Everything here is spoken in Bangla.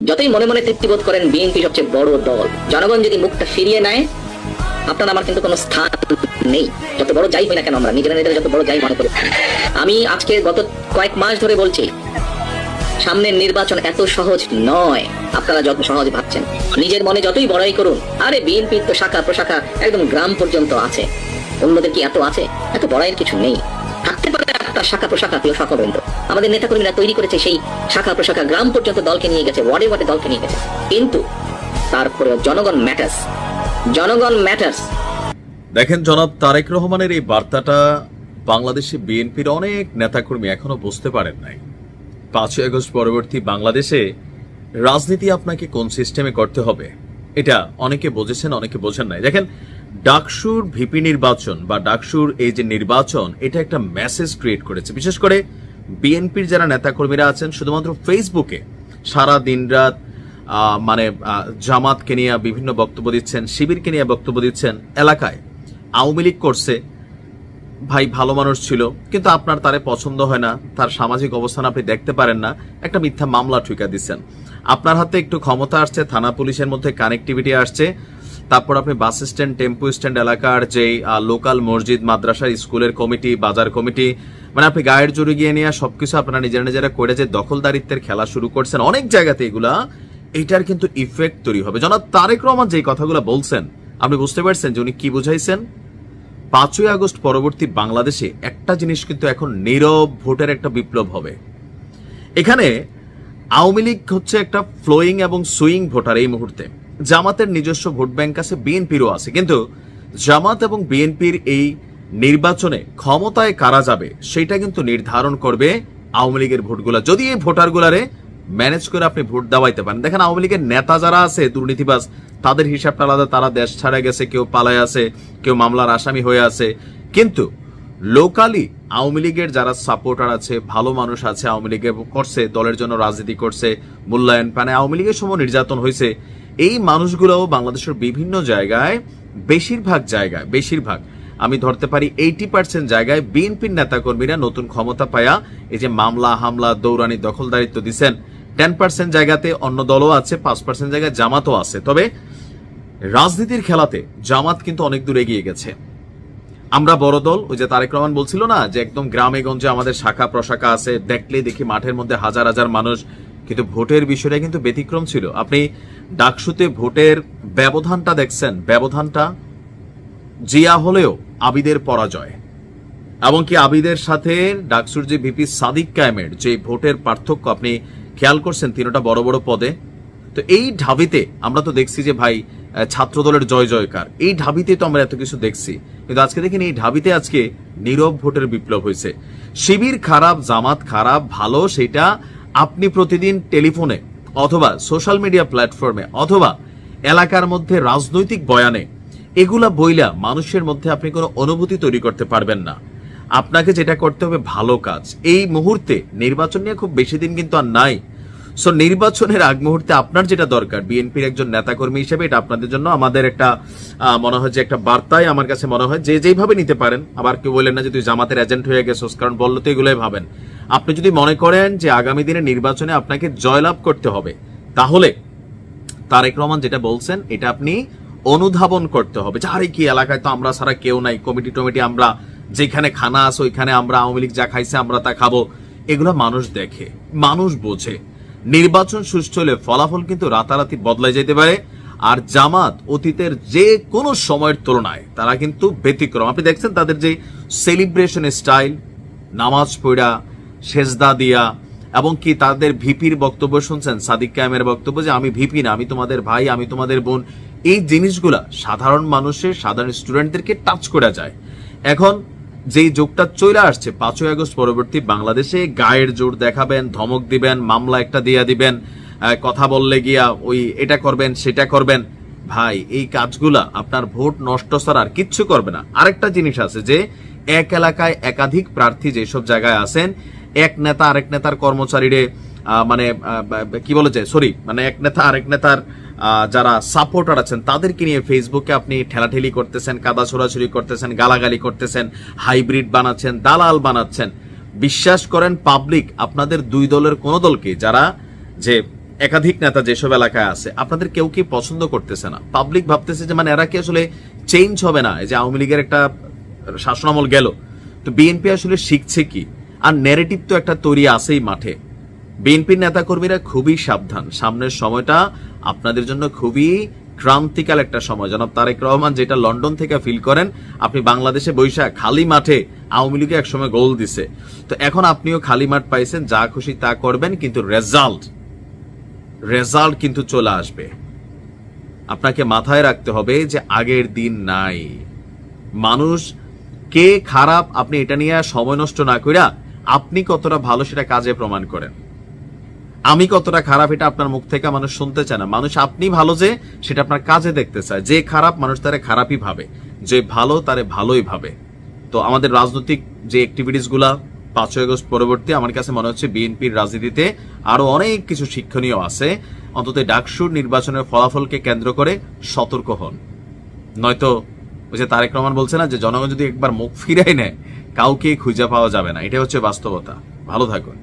যতই মনে মনে তৃপ্তি বোধ করেন বিএনপি সবচেয়ে বড় দল। জনগণ যদি মুখটা ফিরিয়ে নেয়, আপনার আমার কিন্তু কোনো স্থান নেই। যত বড় যাই হই না কেন আমরা, নিজেরা নিজেরা যত বড় যাই মনে করি। আমি আজকে গত কয়েক মাস ধরে বলছি, সামনের নির্বাচন এত সহজ নয়। আপনারা যত সহজ ভাবছেন, নিজের মনে যতই বড়াই করুন, আরে বিএনপির তো শাখা প্রশাখা একদম গ্রাম পর্যন্ত আছে। অন্যদের কি এত আছে? এত বড়াইয়ের কিছু নেই। একটা শাখা প্রশাখা প্রিয় সকবৃন্দ আমাদের নেতাকর্মীরা তৈরি করেছে সেই শাখা প্রশাখা গ্রাম পর্যন্ত দলকে নিয়ে গেছে, ওয়ার্ডে ওয়ার্ডে দলকে নিয়ে গেছে। কিন্তু তারপরেও জনগণ ম্যাটার্স জনগণ ম্যাটার্স দেখেন জনাব তারেক রহমানের এই বার্তাটা বাংলাদেশে বিএনপির অনেক নেতাকর্মী এখনও বুঝতে পারেন নাই। পাঁচই আগস্ট পরবর্তী বাংলাদেশে রাজনীতি আপনাকে কোন সিস্টেমে করতে হবে, এটা অনেকে বুঝেছেন, অনেকে বোঝেন নাই। দেখেন ডাকসুর ভিপি নির্বাচন বা ডাকসুর এই যে নির্বাচন এটা একটা মেসেজ ক্রিয়েট করেছে। বিশেষ করে বিএনপির যারা নেতাকর্মীরা আছেন শুধুমাত্র ফেসবুকে সারা দিনরাত আহ, মানে জামাতকে নিয়ে বিভিন্ন বক্তব্য দিচ্ছেন শিবিরকে নিয়ে বক্তব্য দিচ্ছেন এলাকায়। আওয়ামী লীগ করছে ভাই ভালো মানুষ ছিল কিন্তু আপনার তারে পছন্দ হয় না তার সামাজিক অবস্থান আপনি দেখতে পারেন না একটা মিথ্যা মামলা ঠুকা দিচ্ছেন। আপনার হাতে একটু ক্ষমতা আসছে থানা পুলিশের মধ্যে কানেক্টিভিটি আসছে তারপর আপনি বাস স্ট্যান্ড, টেম্পো স্ট্যান্ড এলাকার যেই লোকাল মসজিদ মাদ্রাসা স্কুলের কমিটি, বাজার কমিটি মানে আপনি গায়ের জোরে গিয়ে নিয়ে সবকিছু আপনারা নিজেরা নিজেরা করে যে দখলদারিত্বের খেলা শুরু করছেন, অনেক জায়গাতে এগুলা, এটার কিন্তু ইফেক্ট তৈরি হবে। জনাব তারেক রহমান যে কথাগুলো বলছেন, আপনি বুঝতে পারছেন যে উনি কি বুঝাইছেন? পাঁচই আগস্ট পরবর্তী বাংলাদেশে একটা জিনিস কিন্তু এখন নীরব ভোটের একটা বিপ্লব হবে। এখানে আওয়ামী লীগ হচ্ছে একটা ফ্লোয়িং এবং সুইং ভোটার এই মুহূর্তে। জামাতের নিজস্ব ভোট ব্যাংক আছে, বিএনপিরও আছে। কিন্তু জামাত এবং বিএনপির এই নির্বাচনে ক্ষমতায় কারা যাবে, সেটা কিন্তু নির্ধারণ করবে আওয়ামী লীগের ভোটগুলা। যদি এই ভোটারগুলারে ম্যানেজ করে আপনি ভোট দেওয়াইতে পারেন। দেখেন, আওয়ামী লীগের নেতা যারা আছে, দুর্নীতিবাজ, তাদের হিসাবটা আলাদা। তারা দেশ ছাড়া গেছে, কেউ পালায় আছে, কেউ মামলার আসামি হয়ে আছে। কিন্তু লোকালি আওয়ামী লীগের যারা সাপোর্টার আছে, ভালো মানুষ আছে, আওয়ামী লীগে করছে, দলের জন্য রাজনীতি করছে, মূল্যায়ন পানে, আওয়ামী লীগের সময় নির্যাতন হয়েছে। এই মানুষগুলোও বাংলাদেশের বিভিন্ন জায়গায়, বেশিরভাগ জায়গায়, বেশিরভাগ, আমি ধরতে পারি এইটি পার্সেন্ট জায়গায় বিএনপির নেতাকর্মীরা নতুন ক্ষমতা পায়া এই যে মামলা, হামলা দৌড়ানি দখলদারিত্ব দিচ্ছেন টেন পার্সেন্ট জায়গাতে অন্য দলও আছে, পাঁচ পার্সেন্ট জায়গায় জামাতও আছে। তবে রাজনীতির খেলাতে জামাত কিন্তু অনেক দূর এগিয়ে গেছে। আমরা বড় দল, ওই যে তারেক রহমান বলছিল না, যে একদম গ্রামে গঞ্জে আমাদের শাখা প্রশাখা আছে দেখলে দেখি মাঠের মধ্যে হাজার হাজার মানুষ কিন্তু ভোটের বিষয়টা কিন্তু ব্যতিক্রম ছিল। আপনি ডাকসুতে ভোটের ব্যবধানটা দেখছেন। ব্যবধানটা জিয়া হলেও আবিদের পরাজয়। এমনকি আবিদের সাথে ডাকসুর যে ভিপি সাদিক কায়েমের যে ভোটের পার্থক্য আপনি খেয়াল করছেন, তিনটা বড় বড় পদে। তো এই ঢাবিতে আমরা তো দেখছি যে ভাই ছাত্রদলের জয় জয়কার। এই ঢাবিতে তো আমরা এত কিছু দেখছি। কিন্তু আজকে দেখেন এই ঢাবিতে আজকে নীরব ভোটের বিপ্লব হয়েছে। শিবির খারাপ, জামাত খারাপ, ভালো সেটা আপনি প্রতিদিন টেলিফোনে অথবা সোশ্যাল মিডিয়া প্ল্যাটফর্মে অথবা এলাকার মধ্যে রাজনৈতিক বয়ানে এগুলা বইলা মানুষের মধ্যে আপনি কোনো অনুভূতি তৈরি করতে পারবেন না। আপনাকে যেটা করতে হবে ভালো কাজ। এই মুহূর্তে নির্বাচন নিয়ে খুব বেশি দিন কিন্তু আর নাই। সো নির্বাচনের আগ মুহূর্তে আপনার যেটা দরকার, বিএনপির একজন নেতাকর্মী হিসেবে এটা আপনাদের জন্য আমাদের একটা মনে হয় যে একটা বার্তাই আমার কাছে মনে হয়। যে যেইভাবে নিতে পারেন, আবার কেউ বললেন না যে তুই জামাতের এজেন্ট হয়ে গেছোস, কারণ বলল তো এগুলোই ভাবেন। আপনি যদি মনে করেন যে আগামী দিনে নির্বাচনে আপনাকে জয়লাভ করতে হবে, তাহলে তারেক রহমান যেটা বলছেন, এটা আপনি অনুধাবন করতে হবে। যে আরে কি এলাকায় তো আমরা ছাড়া কেউ নাই, কমিটি টমিটি আমরা, যেখানে খানা আছে ওইখানে আমরা, আওয়ামী লীগ যা খাইছে আমরা তা খাব। এগুলো মানুষ দেখে, মানুষ বোঝে। নির্বাচন সুষ্ঠু হলে ফলাফল কিন্তু রাতারাতি বদলাই যেতে পারে, আর জামাত অতীতের যে কোনো সময়ের তুলনায় তারা কিন্তু ব্যতিক্রম। আপনি দেখছেন তাদের যে সেলিব্রেশন স্টাইল নামাজ পড়া সেজদা দিয়া, এবং কি তাদের ভিপির বক্তব্য শুনছেন? সাদিক কায়েমের বক্তব্য যে, আমি ভিপি না, আমি তোমাদের ভাই, আমি তোমাদের বোন। এই জিনিসগুলা সাধারণ মানুষের, সাধারণ স্টুডেন্টদেরকে টাচ করা যায়। এখন যেই যোগটা চলে আসছে, পাঁচই আগস্ট পরবর্তী বাংলাদেশে গায়ের জোর দেখাবেন, ধমক দিবেন, মামলা একটা দিয়া দিবেন কথা বললে গিয়া ওই এটা করবেন, সেটা করবেন। ভাই, এই কাজগুলা আপনার ভোট নষ্ট ছাড়া আর কিচ্ছু করবে না। আরেকটা জিনিস আছে যে, এক এলাকায় একাধিক প্রার্থী যেসব জায়গায় আছেন এক নেতা আরেক নেতার কর্মচারীরে মানে কি বলে যায় সরি মানে এক নেতা আরেক নেতার যারা সাপোর্টার আছেন, তাদেরকে নিয়ে ফেসবুকে আপনি ঠেলাঠেলি করতেছেন কাদা ছোড়াছুরি করতেছেন, গালাগালি করতেছেন হাইব্রিড বানাচ্ছেন, দালাল বানাচ্ছেন। বিশ্বাস করেন পাবলিক আপনাদের দুই দলের কোন দলকে, যারা যে একাধিক নেতা যেসব এলাকায় আছে, আপনাদের কেউ কি পছন্দ করতেছে না? পাবলিক ভাবতেছে যে মানে এরা কি আসলে চেঞ্জ হবে না? এই যে আওয়ামী লীগের একটা শাসনামল গেল। তো বিএনপি আসলে শিখছে কি? আর ন্যারেটিভ তো একটা তৈরি আছেই মাঠে। বিএনপির নেতাকর্মীরা খুবই সাবধান। সামনের সময়টা আপনাদের জন্য খুবই ক্রান্তিকাল একটা সময়। জনাব তারেক রহমান যেটা লন্ডন থেকে ফিল করেন, আপনি বাংলাদেশে বৈশাখ খালি মাঠে আওয়ামী লীগে একসময় গোল দিছে। তো এখন আপনিও খালি মাঠ পাইছেন, যা খুশি তা করবেন, কিন্তু রেজাল্ট রেজাল্ট কিন্তু চলে আসবে। আপনাকে মাথায় রাখতে হবে যে আগের দিন নাই। মানুষ কে খারাপ আপনি এটা নিয়ে সময় নষ্ট না কইরা আপনি কতটা ভালো সেটা কাজে প্রমাণ করেন। আমি কতটা খারাপ এটা আপনার মুখ থেকে মানুষ শুনতে চায় না। মানুষ আপনি ভালো যে, সেটা আপনার কাজে দেখতে চায়। যে খারাপ, মানুষ তারে খারাপই ভাবে। যে ভালো, তারে ভালোই ভাবে। তো আমাদের রাজনৈতিক যে অ্যাক্টিভিটিসগুলা, পাঁচই আগস্ট পরবর্তী, আমার কাছে মনে হচ্ছে বিএনপির রাজনীতিতে আরও অনেক কিছু শিক্ষণীয় আছে। অন্তত ডাকসুর নির্বাচনের ফলাফলকে কেন্দ্র করে সতর্ক হন। নয়তো ওই যে তারেক রহমান বলছে না, যে জনগণ যদি একবার মুখ ফিরাই নেয় কাউকে খুঁজে পাওয়া যাবে না। এটা হচ্ছে বাস্তবতা। ভালো থাকুন।